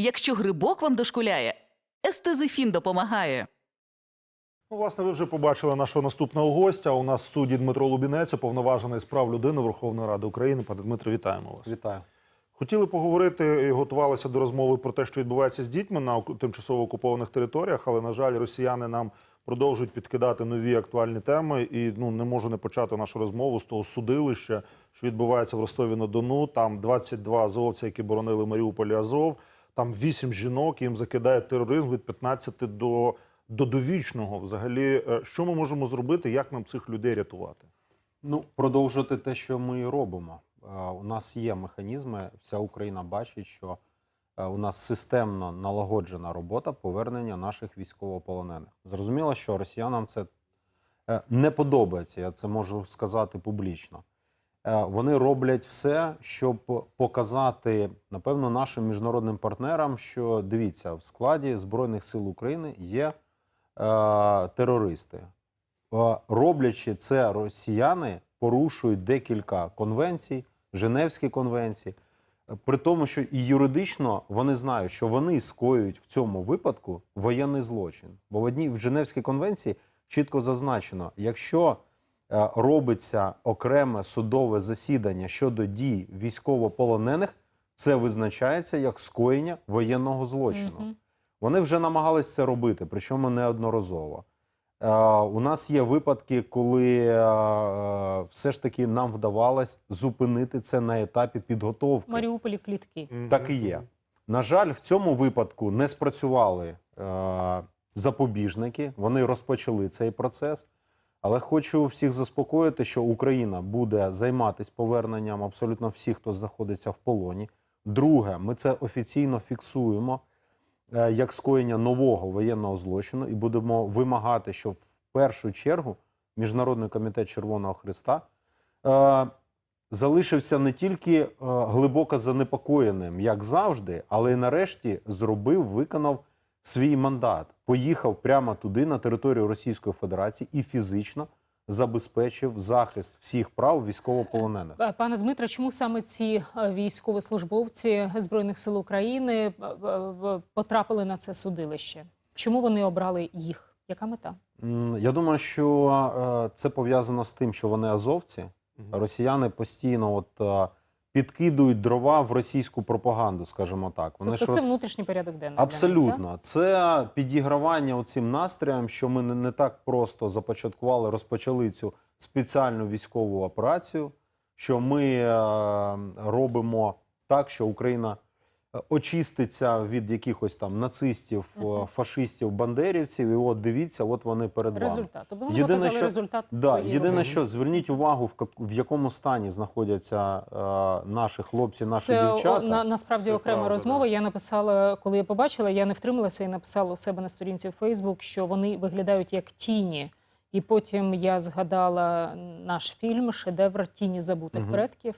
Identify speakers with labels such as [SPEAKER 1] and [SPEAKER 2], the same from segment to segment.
[SPEAKER 1] Якщо грибок вам дошкуляє, естезифін допомагає.
[SPEAKER 2] Ну, власне, ви вже побачили нашого наступного гостя. У нас в студії Дмитро Лубінець, уповноважений з прав людини Верховної Ради України. Пане Дмитро, вітаємо вас.
[SPEAKER 3] Вітаю.
[SPEAKER 2] Хотіли поговорити і готувалися до розмови про те, що відбувається з дітьми на тимчасово окупованих територіях, але на жаль, росіяни нам продовжують підкидати нові актуальні теми. І ну не можу не почати нашу розмову з того судилища, що відбувається в Ростові на Дону. Там 22 азовця, які боронили Маріуполь і Азов. Там 8 жінок, їм закидають тероризм від 15 до, до довічного. Взагалі, е, що ми можемо зробити, як нам цих людей рятувати?
[SPEAKER 3] Ну, продовжувати те, що ми робимо. Е, У нас є механізми. Вся Україна бачить, що е, у нас системно налагоджена робота повернення наших військовополонених. Зрозуміло, що росіянам це не подобається. Я це можу сказати публічно. Е, Вони роблять все, щоб показати, напевно, нашим міжнародним партнерам, що дивіться, в складі Збройних сил України є е, терористи. Е, Роблячи це, росіяни порушують декілька конвенцій, Женевські конвенції, Е, при тому, що і юридично вони знають, що вони скоюють в цьому випадку воєнний злочин. Бо в одній в Женевській конвенції чітко зазначено, якщо робиться окреме судове засідання щодо дій військовополонених, це визначається як скоєння воєнного злочину.
[SPEAKER 4] Мгм.
[SPEAKER 3] Вони вже намагались це робити, причому неодноразово. Е, у нас є випадки, коли е, е, все ж таки нам вдавалось зупинити це на етапі підготовки.
[SPEAKER 4] В Маріуполі клітки.
[SPEAKER 3] Так і є. На жаль, в цьому випадку не спрацювали е, запобіжники. Вони розпочали цей процес. Але хочу всіх заспокоїти, що Україна буде займатися поверненням абсолютно всіх, хто знаходиться в полоні. Друге, ми це офіційно фіксуємо е, як скоєння нового воєнного злочину і будемо вимагати, щоб в першу чергу Міжнародний комітет Червоного Христа е, залишився не тільки е, глибоко занепокоєним, як завжди, але й нарешті зробив, виконав свій мандат. Поїхав прямо туди, на територію Російської Федерації, і фізично забезпечив захист всіх прав військовополонених.
[SPEAKER 4] Е, Пане Дмитре, чому саме ці е, військовослужбовці Збройних сил України е, потрапили на це судилище? Чому вони обрали їх? Яка мета?
[SPEAKER 3] Я думаю, що це пов'язано з тим, що вони азовці. Росіяни постійно от підкидують дрова в російську пропаганду, скажімо так. Вони
[SPEAKER 4] тобто
[SPEAKER 3] ж
[SPEAKER 4] це
[SPEAKER 3] роз-
[SPEAKER 4] внутрішній порядок денний. для них,
[SPEAKER 3] Абсолютно, це підігравання оцим настроям, що ми не, не так просто започаткували, розпочали цю спеціальну військову операцію, що ми е, робимо так, що Україна очиститься від якихось там нацистів,
[SPEAKER 4] Мгм.
[SPEAKER 3] фашистів, бандерівців. І от дивіться, от вони перед
[SPEAKER 4] так?
[SPEAKER 3] вами.
[SPEAKER 4] Результат. Тобто вони
[SPEAKER 3] Єдине,
[SPEAKER 4] показали
[SPEAKER 3] що-
[SPEAKER 4] результат
[SPEAKER 3] Да, єдине,
[SPEAKER 4] роботи.
[SPEAKER 3] що зверніть увагу, в, якому стані знаходяться е, наші хлопці, наші
[SPEAKER 4] Це
[SPEAKER 3] дівчата.
[SPEAKER 4] на, насправді
[SPEAKER 2] Це
[SPEAKER 4] окрема
[SPEAKER 2] правда,
[SPEAKER 4] розмова. Я написала, коли я побачила, я не втрималася і написала у себе на сторінці в Фейсбук, що вони виглядають як тіні. І потім я згадала наш фільм Шедевр Тіні забутих
[SPEAKER 3] Мгм.
[SPEAKER 4] предків.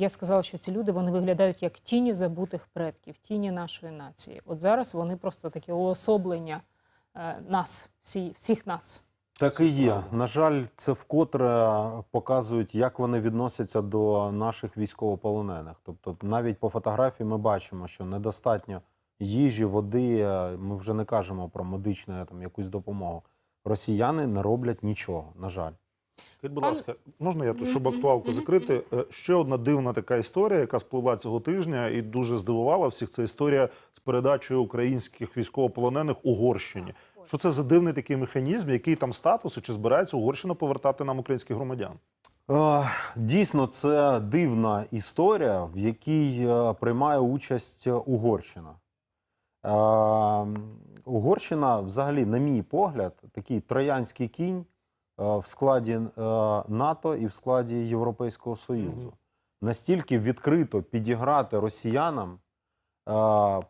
[SPEAKER 4] Я сказала, що ці люди вони виглядають як тіні забутих предків, тіні нашої нації. От зараз вони просто таке уособлення е, нас, всі, всіх нас.
[SPEAKER 3] Так і є. На жаль, це вкотре показують, як вони відносяться до наших військовополонених. Тобто, навіть по фотографії ми бачимо, що недостатньо їжі, води. е, Ми вже не кажемо про медичну там якусь допомогу. Росіяни не роблять нічого. На жаль.
[SPEAKER 2] Скажіть, будь
[SPEAKER 4] Пан-
[SPEAKER 2] ласка, можна я тут, щоб актуалку закрити? Е, Ще одна дивна така історія, яка спливла цього тижня і дуже здивувала всіх. Це історія з передачею українських військовополонених Угорщині. Що це за дивний такий механізм, який там статус і чи збирається Угорщина повертати нам українських громадян?
[SPEAKER 3] Е, Дійсно, це дивна історія, в якій е, приймає участь Угорщина. Е, Угорщина, взагалі, на мій погляд, такий троянський кінь в складі е, НАТО і в складі Європейського Союзу.
[SPEAKER 2] Мгм.
[SPEAKER 3] Настільки відкрито підіграти росіянам, е,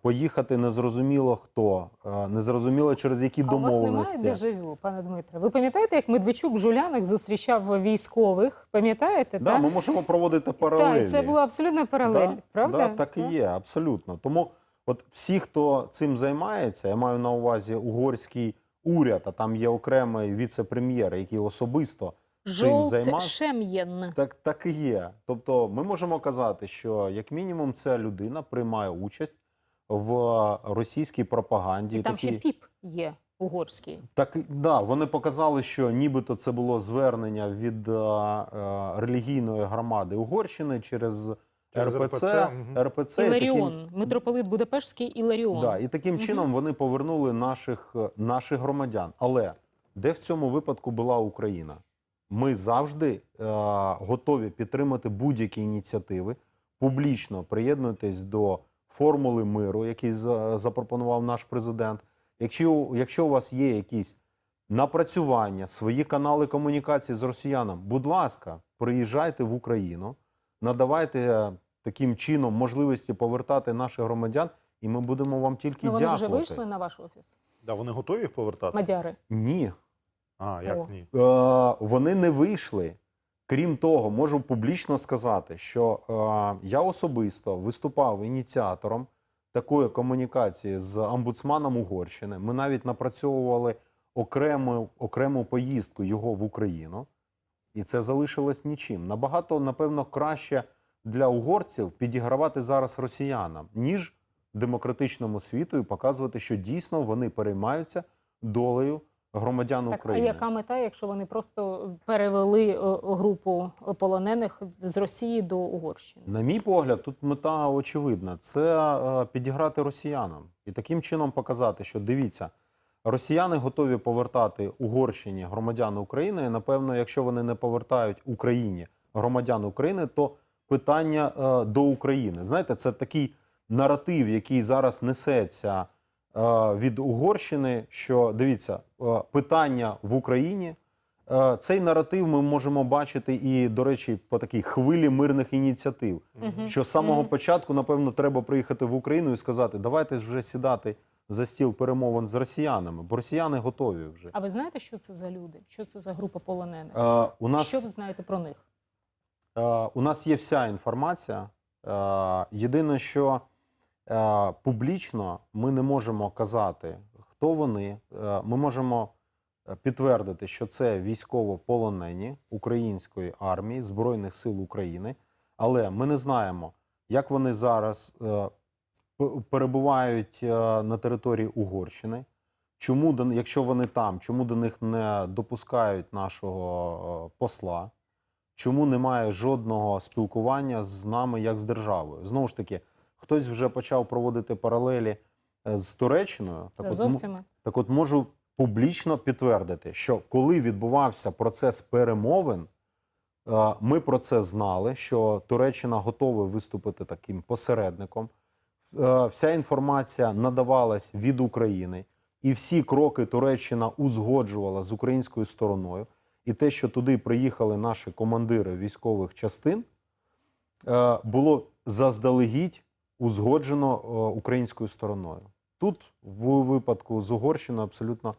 [SPEAKER 3] поїхати незрозуміло хто, е, незрозуміло через які
[SPEAKER 4] А у вас
[SPEAKER 3] домовленості.
[SPEAKER 4] немає дежавю, пане Дмитре? Ви пам'ятаєте, як Медведчук в Жулянах зустрічав військових? Пам'ятаєте?
[SPEAKER 3] Да,
[SPEAKER 4] та?
[SPEAKER 3] ми можемо проводити паралелі.
[SPEAKER 4] Так, це була абсолютна паралель,
[SPEAKER 3] Да,
[SPEAKER 4] правда?
[SPEAKER 3] Да, так і є, абсолютно. Тому от всі, хто цим займається, я маю на увазі угорський уряд, а там є окремий віце-прем'єр, який особисто
[SPEAKER 4] Жолт
[SPEAKER 3] займався. Так, так і є. Тобто, ми можемо казати, що як мінімум ця людина приймає участь в російській пропаганді.
[SPEAKER 4] І там
[SPEAKER 3] такі-
[SPEAKER 4] ще піп є угорський.
[SPEAKER 3] Так, да, вони показали, що нібито це було звернення від е, е, релігійної громади Угорщини через,
[SPEAKER 2] Через
[SPEAKER 3] РПЦ,
[SPEAKER 2] РПЦ, мгм.
[SPEAKER 3] РПЦ і таким-
[SPEAKER 4] митрополит Будапештський Іларіон.
[SPEAKER 3] Да, і таким
[SPEAKER 4] Мгм.
[SPEAKER 3] чином вони повернули наших, е, наших громадян. Але де в цьому випадку була Україна? Ми завжди е, готові підтримати будь-які ініціативи, публічно приєднуйтесь до формули миру, який за- запропонував наш президент. Якщо, якщо у вас є якісь напрацювання, свої канали комунікації з росіянами, будь ласка, приїжджайте в Україну, надавайте е, таким чином можливості повертати наших громадян, і ми будемо вам тільки
[SPEAKER 4] Ну, вони
[SPEAKER 3] дякувати.
[SPEAKER 4] вже вийшли на ваш офіс.
[SPEAKER 2] Да, вони готові їх повертати?
[SPEAKER 4] Мадяри.
[SPEAKER 3] Ні,
[SPEAKER 2] А, як
[SPEAKER 4] О.
[SPEAKER 2] ні?
[SPEAKER 3] е, вони не вийшли. Крім того, можу публічно сказати, що е, я особисто виступав ініціатором такої комунікації з омбудсманом Угорщини. Ми навіть напрацьовували окрему, окрему поїздку його в Україну, і це залишилось нічим. Набагато, напевно, краще для угорців підігравати зараз росіянам, ніж демократичному світу і показувати, що дійсно вони переймаються долею громадян
[SPEAKER 4] Так, а
[SPEAKER 3] України.
[SPEAKER 4] яка мета, якщо вони просто перевели е, групу полонених з Росії до Угорщини?
[SPEAKER 3] На мій погляд, тут мета очевидна: це е, підіграти росіянам і таким чином показати, що дивіться, росіяни готові повертати Угорщині громадян України. І, напевно, якщо вони не повертають Україні громадян України, то питання е, до України. Знаєте, це такий наратив, який зараз несеться е, від Угорщини. Що дивіться, е, питання в Україні. Е, Цей наратив ми можемо бачити і, до речі, по такій хвилі мирних ініціатив.
[SPEAKER 4] Мгм.
[SPEAKER 3] Що з самого
[SPEAKER 4] Мгм.
[SPEAKER 3] початку, напевно, треба приїхати в Україну і сказати, давайте вже сідати за стіл перемовин з росіянами, бо росіяни готові вже.
[SPEAKER 4] А ви знаєте, що це за люди? Що це за група полонених?
[SPEAKER 3] Е, у, нас,
[SPEAKER 4] Що ви знаєте про них?
[SPEAKER 3] е, у нас є вся інформація. Е, єдине, що е, публічно ми не можемо казати, хто вони. Е, ми можемо е, підтвердити, що це військовополонені української армії Збройних сил України, але ми не знаємо, як вони зараз е, перебувають е, на території Угорщини. Чому якщо вони там, чому до них не допускають нашого е, посла? Чому немає жодного спілкування з нами як з державою? Знову ж таки, хтось вже почав проводити паралелі е, з Туреччиною. Так от, так от можу публічно підтвердити, що коли відбувався процес перемовин, ми про це знали, що Туреччина готова виступити таким посередником. Е, Вся інформація надавалась від України, і всі кроки Туреччина узгоджувала з українською стороною. І те, що туди приїхали наші командири військових частин, е, було заздалегідь узгоджено е, українською стороною. Тут, в випадку з Угорщиною, абсолютно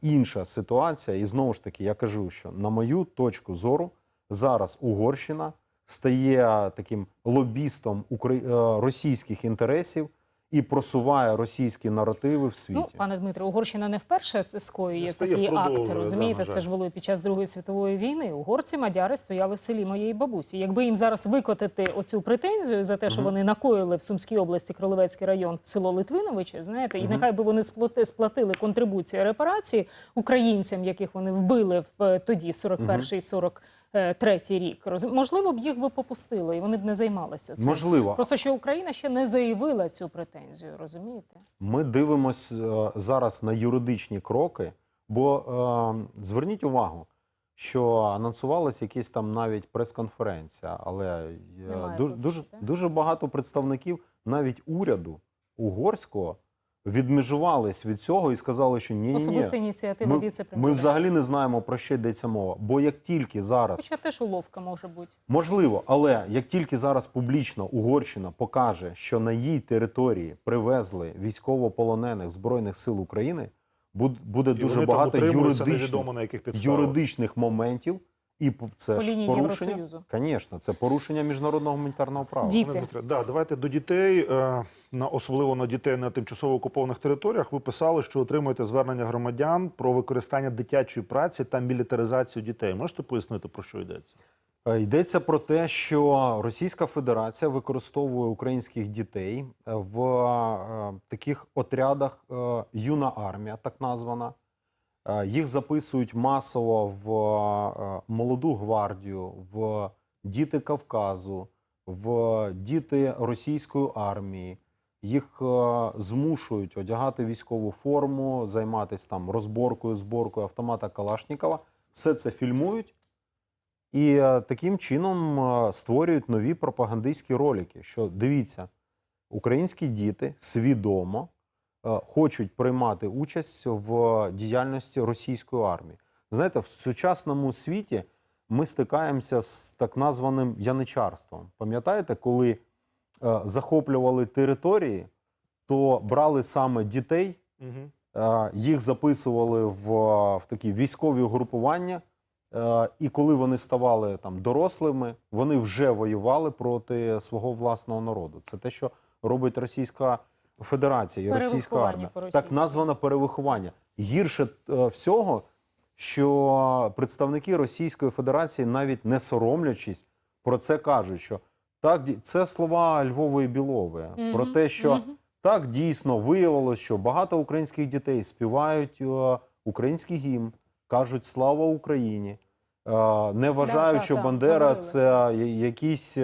[SPEAKER 3] інша ситуація. І знову ж таки, я кажу, що на мою точку зору зараз Угорщина стає таким лобістом е, російських інтересів і просуває російські наративи в світі.
[SPEAKER 4] Ну, пане Дмитре, Угорщина не вперше це скоює такі акти. Розумієте,
[SPEAKER 2] жаль.
[SPEAKER 4] це ж було і під час Другої світової війни. Угорці мадяри стояли в селі моєї бабусі. Якби їм зараз викотити оцю претензію за те, що
[SPEAKER 3] Мгм.
[SPEAKER 4] вони накоїли в Сумській області Кролевецький район село Литвиновичі, знаєте, і нехай би вони сплати, сплатили контрибуції репарації українцям, яких вони вбили в е, тоді 41-й 43-й рік. Роз- Можливо, б їх би попустили, і вони б не займалися цим.
[SPEAKER 3] Можливо,
[SPEAKER 4] Просто що Україна ще не заявила цю претензію, розумієте?
[SPEAKER 3] Ми дивимось е, зараз на юридичні кроки, бо е, зверніть увагу, що анонсувалась якась там навіть прес-конференція, але е,
[SPEAKER 4] Немає
[SPEAKER 3] ду- дуже, дуже багато представників навіть уряду угорського відмежувались від цього і сказали, що ні, ні,
[SPEAKER 4] Особиста
[SPEAKER 3] ні.
[SPEAKER 4] ініціатива
[SPEAKER 3] Ми,
[SPEAKER 4] віце-прем'єра.
[SPEAKER 3] ми взагалі не знаємо про що йдеться мова. Бо як тільки зараз
[SPEAKER 4] Хоча теж уловка може бути.
[SPEAKER 3] Можливо, але як тільки зараз публічно Угорщина покаже, що на її території привезли військовополонених збройних сил України, буд- буде
[SPEAKER 2] І
[SPEAKER 3] дуже
[SPEAKER 2] вони
[SPEAKER 3] багато
[SPEAKER 2] утримуються
[SPEAKER 3] юридичних,
[SPEAKER 2] невідомо на яких підставах.
[SPEAKER 3] юридичних моментів, і це
[SPEAKER 4] По
[SPEAKER 3] ж порушення. Звісно, це порушення міжнародного гуманітарного права.
[SPEAKER 4] Діти.
[SPEAKER 2] Да, давайте до дітей, е, на особливо на дітей на тимчасово окупованих територіях. Ви писали, що отримуєте звернення громадян про використання дитячої праці та мілітаризацію дітей. Можете пояснити про що йдеться?
[SPEAKER 3] Е, Йдеться про те, що Російська Федерація використовує українських дітей в е, таких отрядах юна армія, так названа. Е, Їх записують масово в е, молоду гвардію, в діти Кавказу, в діти російської армії. Їх е, змушують одягати військову форму, займатися там розборкою, зборкою автомата Калашнікова. Все це фільмують. І таким чином створюють нові пропагандистські ролики. Що дивіться, українські діти свідомо хочуть приймати участь в діяльності російської армії. Знаєте, в сучасному світі ми стикаємося з так названим яничарством. Пам'ятаєте, коли е, захоплювали території, то брали саме дітей. Е, їх записували в, в такі військові угрупування. Е, І коли вони ставали там дорослими, вони вже воювали проти свого власного народу. Це те, що робить Російська Федерація і Російська армія. Так назване перевиховання. Гірше е, всього, що представники Російської Федерації, навіть не соромлячись, про це кажуть, що так, це слова Львової Білової, про те, що
[SPEAKER 4] мгм.
[SPEAKER 3] так дійсно виявилось, що багато українських дітей співають е, український гімн, кажуть слава Україні, е, не вважають,
[SPEAKER 4] так,
[SPEAKER 3] що
[SPEAKER 4] так,
[SPEAKER 3] Бандера
[SPEAKER 4] говорили.
[SPEAKER 3] це якийсь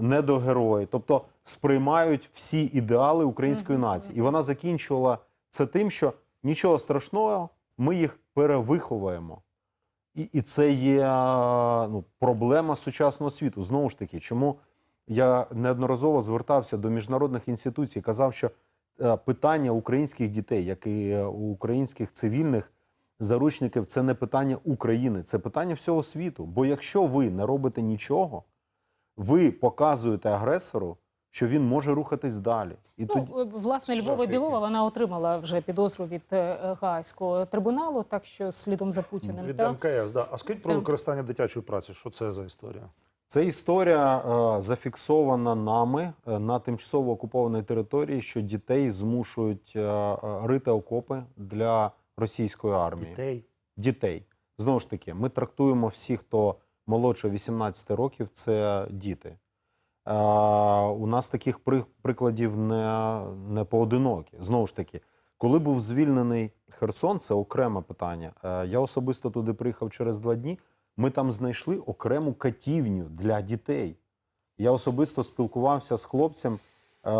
[SPEAKER 3] недогерой. Тобто сприймають всі ідеали української нації. І вона закінчувала це тим, що нічого страшного, ми їх перевиховуємо. І, і це є ну, проблема сучасного світу. Знову ж таки, чому я неодноразово звертався до міжнародних інституцій, казав, що е, питання українських дітей, як і е, українських цивільних заручників, це не питання України, це питання всього світу. Бо якщо ви не робите нічого, ви показуєте агресору, що він може рухатись далі. І тоді
[SPEAKER 4] Ну, е, власне, Львова Білова вона отримала вже підозру від е, Гаазького трибуналу, так що слідом за Путіним.
[SPEAKER 2] Від
[SPEAKER 4] та?
[SPEAKER 2] МКС, да. А скажіть про використання дитячої праці. Що це за історія?
[SPEAKER 3] Це історія е, зафіксована нами е, на тимчасово окупованій території, що дітей змушують е, е, рити окопи для російської армії.
[SPEAKER 2] Дітей.
[SPEAKER 3] Дітей. Знову ж таки, ми трактуємо всіх, хто молодше 18 років, це діти. Е, у нас таких прикладів не, не поодинокі. Знову ж таки, коли був звільнений Херсон, це окреме питання. Е, я особисто туди приїхав через два дні. Ми там знайшли окрему катівню для дітей. Я особисто спілкувався з хлопцем. е,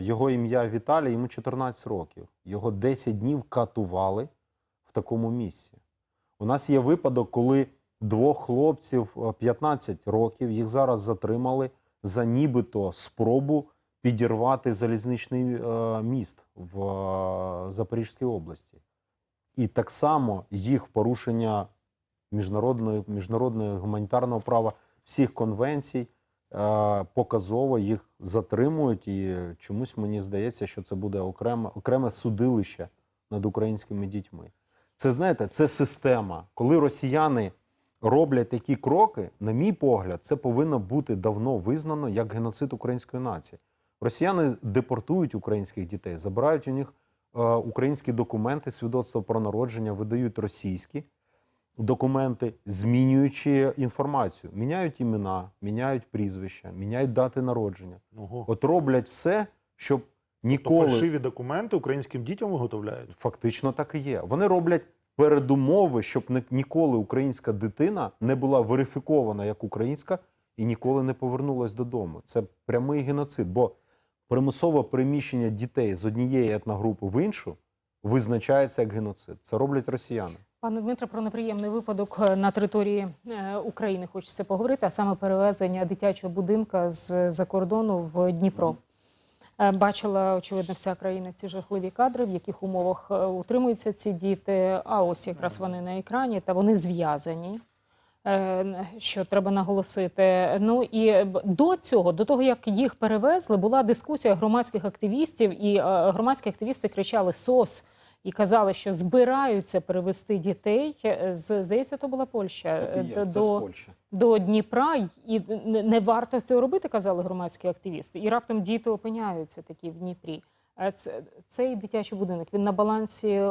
[SPEAKER 3] Його ім'я Віталій, йому 14 років. Його 10 днів катували в такому місці. У нас є випадок, коли двох хлопців е, 15 років їх зараз затримали за нібито спробу підірвати залізничний е, міст в е, Запорізькій області. І так само їх порушення міжнародної, міжнародного гуманітарного права всіх конвенцій е, показово їх затримують. І чомусь мені здається, що це буде окреме, окреме судилище над українськими дітьми. Це знаєте, це система. Коли росіяни роблять такі кроки, на мій погляд, це повинно бути давно визнано як геноцид української нації. Росіяни депортують українських дітей, забирають у них е, українські документи, свідоцтво про народження, видають російські документи, змінюючи інформацію. Міняють імена, міняють прізвища, міняють дати народження.
[SPEAKER 2] Ого.
[SPEAKER 3] От роблять все, щоб
[SPEAKER 2] То
[SPEAKER 3] ніколи
[SPEAKER 2] фальшиві документи українським дітям виготовляють.
[SPEAKER 3] Фактично так і є. Вони роблять передумови, щоб ніколи українська дитина не була верифікована як українська і ніколи не повернулась додому. Це прямий геноцид, бо примусове переміщення дітей з однієї етногрупи в іншу визначається як геноцид. Це роблять росіяни.
[SPEAKER 4] Пане Дмитре, про неприємний випадок е, на території е, України хочеться поговорити, а саме перевезення дитячого будинка з-за кордону в Дніпро. Е, Бачила, очевидно, вся країна ці жахливі кадри, в яких умовах е, утримуються ці діти. А ось якраз вони на екрані, та вони зв'язані. Е, Що треба наголосити. Ну і до цього, до того як їх перевезли, була дискусія громадських активістів, і громадські активісти кричали СОС і казали, що збираються перевести дітей е, з здається, то була Польща е, до, до, до Дніпра, і не, варто цього робити, казали громадські активісти. І раптом діти опиняються такі в Дніпрі. Е, Це, цей дитячий будинок він на балансі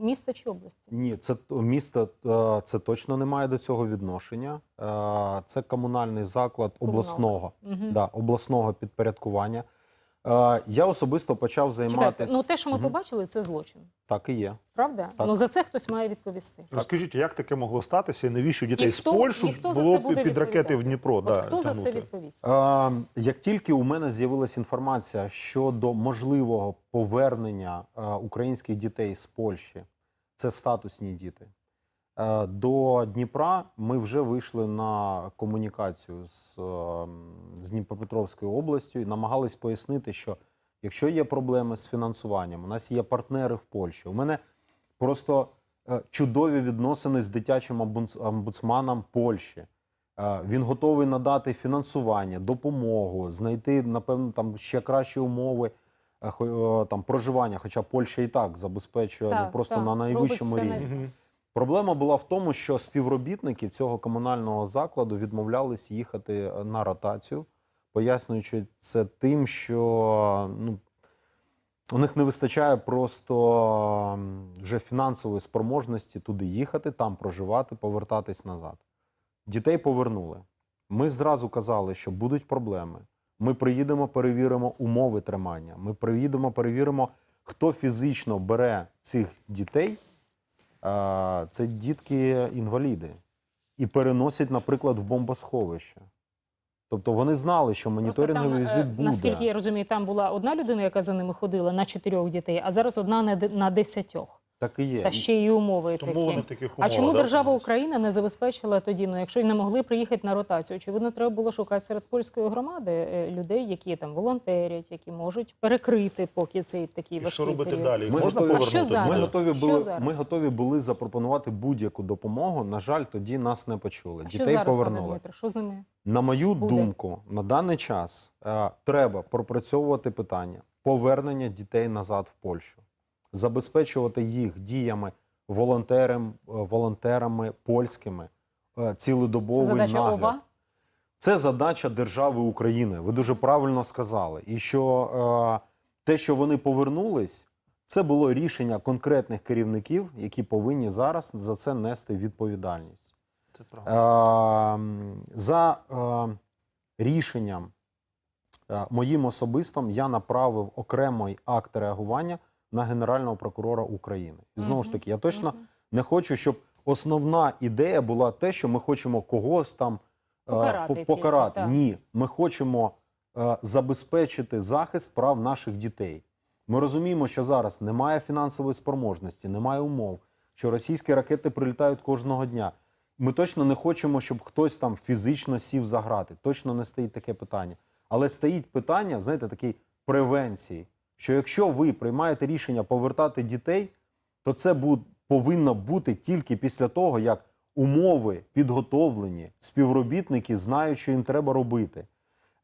[SPEAKER 4] міста чи області?
[SPEAKER 3] Ні, це місто це точно не має до цього відношення. Це комунальний заклад обласного,
[SPEAKER 4] Мгм.
[SPEAKER 3] да, обласного підпорядкування. Е, Я особисто почав
[SPEAKER 4] Чекайте,
[SPEAKER 3] займатися.
[SPEAKER 4] ну те, що ми
[SPEAKER 3] Мгм.
[SPEAKER 4] побачили, це злочин.
[SPEAKER 3] Так і є.
[SPEAKER 4] Правда?
[SPEAKER 3] Так.
[SPEAKER 4] Ну за це хтось має відповісти.
[SPEAKER 2] Розкажіть, як таке могло статися, і навіщо дітей
[SPEAKER 4] І
[SPEAKER 2] з
[SPEAKER 4] хто-
[SPEAKER 2] Польщі
[SPEAKER 4] і хто за
[SPEAKER 2] було під ракети в? Дніпро?
[SPEAKER 4] От
[SPEAKER 2] да,
[SPEAKER 4] хто за це відповість?
[SPEAKER 3] Е, Як тільки у мене з'явилася інформація щодо можливого повернення е, українських дітей з Польщі, це статусні діти. Е, До Дніпра ми вже вийшли на комунікацію з, е, з Дніпропетровською областю і намагались пояснити, що якщо є проблеми з фінансуванням, у нас є партнери в Польщі. У мене просто е, чудові відносини з дитячим омбудс- омбудсманом Польщі. Він готовий надати фінансування, допомогу, знайти, напевно, там ще кращі умови хо- там, проживання, хоча Польща і так забезпечує ну, просто
[SPEAKER 4] так,
[SPEAKER 3] на найвищому рівні. Проблема була в тому, що співробітники цього комунального закладу відмовлялись їхати е, на ротацію, пояснюючи це тим, що ну, у них не вистачає просто вже фінансової спроможності туди їхати, там проживати, повертатись назад. Дітей повернули. Ми зразу казали, що будуть проблеми. Ми приїдемо, перевіримо умови тримання. Ми приїдемо, перевіримо, хто фізично бере цих дітей. Це дітки-інваліди. І переносять, наприклад, в бомбосховище. Тобто вони знали, що моніторинговий
[SPEAKER 4] там, е,
[SPEAKER 3] візит буде.
[SPEAKER 4] Наскільки я розумію, там була одна людина, яка за ними ходила на чотирьох дітей, а зараз одна на на десятьох.
[SPEAKER 3] Так і є.
[SPEAKER 4] Та ще й умови
[SPEAKER 2] Тому
[SPEAKER 4] такі.
[SPEAKER 2] вони в таких
[SPEAKER 4] А чому
[SPEAKER 2] да,
[SPEAKER 4] держава? Україна не забезпечила тоді? Ну, якщо й не могли приїхати на ротацію, очевидно, треба було шукати серед польської громади е, людей, які там волонтерять, які можуть перекрити поки цей такий
[SPEAKER 2] І
[SPEAKER 4] важкий
[SPEAKER 2] що робити
[SPEAKER 4] період.
[SPEAKER 2] далі?
[SPEAKER 3] Ми
[SPEAKER 2] можна
[SPEAKER 3] готові-
[SPEAKER 2] повернути?
[SPEAKER 4] А що зараз?
[SPEAKER 3] Ми готові,
[SPEAKER 4] Що
[SPEAKER 3] були,
[SPEAKER 4] зараз?
[SPEAKER 3] ми готові були запропонувати будь-яку допомогу. На жаль, тоді нас не почули.
[SPEAKER 4] А що
[SPEAKER 3] Дітей
[SPEAKER 4] зараз, пане
[SPEAKER 3] повернули.
[SPEAKER 4] Дмитро? Що з ними?
[SPEAKER 3] На мою
[SPEAKER 4] буде?
[SPEAKER 3] думку, на даний час е, треба пропрацьовувати питання повернення дітей назад в Польщу, забезпечувати їх діями волонтерам, е, волонтерами польськими, е,
[SPEAKER 4] Це задача
[SPEAKER 3] нагляд.
[SPEAKER 4] ОВА?
[SPEAKER 3] Це задача держави України. Ви дуже правильно сказали. І що е, те, що вони повернулись, це було рішення конкретних керівників, які повинні зараз за це нести відповідальність.
[SPEAKER 2] Це правда.
[SPEAKER 3] Е, за е, рішенням е, моїм особистим я направив окремий акт реагування на Генерального прокурора України. І знову ж таки, я точно не хочу, щоб основна ідея була те, що ми хочемо когось там е,
[SPEAKER 4] Покарати
[SPEAKER 3] покарати.
[SPEAKER 4] так.
[SPEAKER 3] Ні, ми хочемо е, забезпечити захист прав наших дітей. Ми розуміємо, що зараз немає фінансової спроможності, немає умов, що російські ракети прилітають кожного дня. Ми точно не хочемо, щоб хтось там фізично сів за грати. Точно не стоїть таке питання. Але стоїть питання, знаєте, такої превенції. Що якщо ви приймаєте рішення повертати дітей, то це повинно бути тільки після того, як умови підготовлені, співробітники знають, що їм треба робити.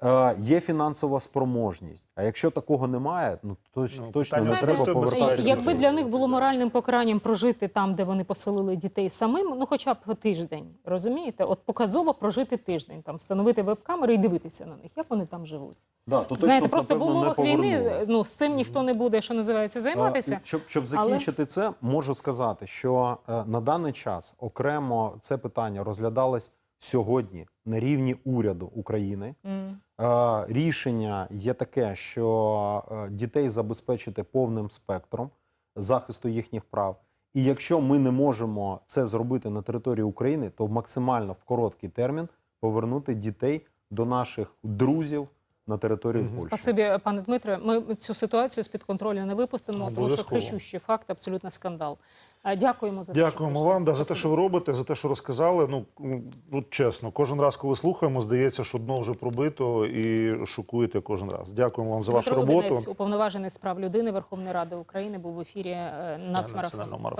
[SPEAKER 3] Е, є фінансова спроможність. А якщо такого немає, ну то ж
[SPEAKER 2] Ну,
[SPEAKER 3] точно не треба повертати.
[SPEAKER 4] Якби для них було моральним покаранням прожити там, де вони поселили дітей самим, ну хоча б тиждень, розумієте? От показово прожити тиждень, там встановити веб-камери і дивитися на них, як вони там живуть.
[SPEAKER 3] Да, то точно,
[SPEAKER 4] Знаєте, просто в умовах війни ну з цим ніхто не буде, що називається, займатися.
[SPEAKER 3] А, Щоб, щоб
[SPEAKER 4] але-
[SPEAKER 3] закінчити це, можу сказати, що е, на даний час окремо це питання розглядалось сьогодні на рівні уряду України. Е, Рішення є таке, що дітей забезпечити повним спектром захисту їхніх прав. І якщо ми не можемо це зробити на території України, то максимально в короткий термін повернути дітей до наших друзів на території
[SPEAKER 2] Мгм.
[SPEAKER 3] Польщі.
[SPEAKER 4] Спасибі, пане Дмитре. Ми цю ситуацію з під контролю не випустимо, тому що кричущий факт, абсолютно скандал. Е, Дякуємо за те,
[SPEAKER 2] Дякуємо
[SPEAKER 4] прийшли.
[SPEAKER 2] вам да, за те, що ви робите, за те, що розказали. Ну, м, ну чесно, кожен раз, коли слухаємо, здається, що дно вже пробито і шокуєте кожен раз. Дякуємо вам за вашу
[SPEAKER 4] Дмитро
[SPEAKER 2] роботу.
[SPEAKER 4] Лубінець, уповноважений з прав людини Верховної Ради України, був в ефірі е, нацмарафону.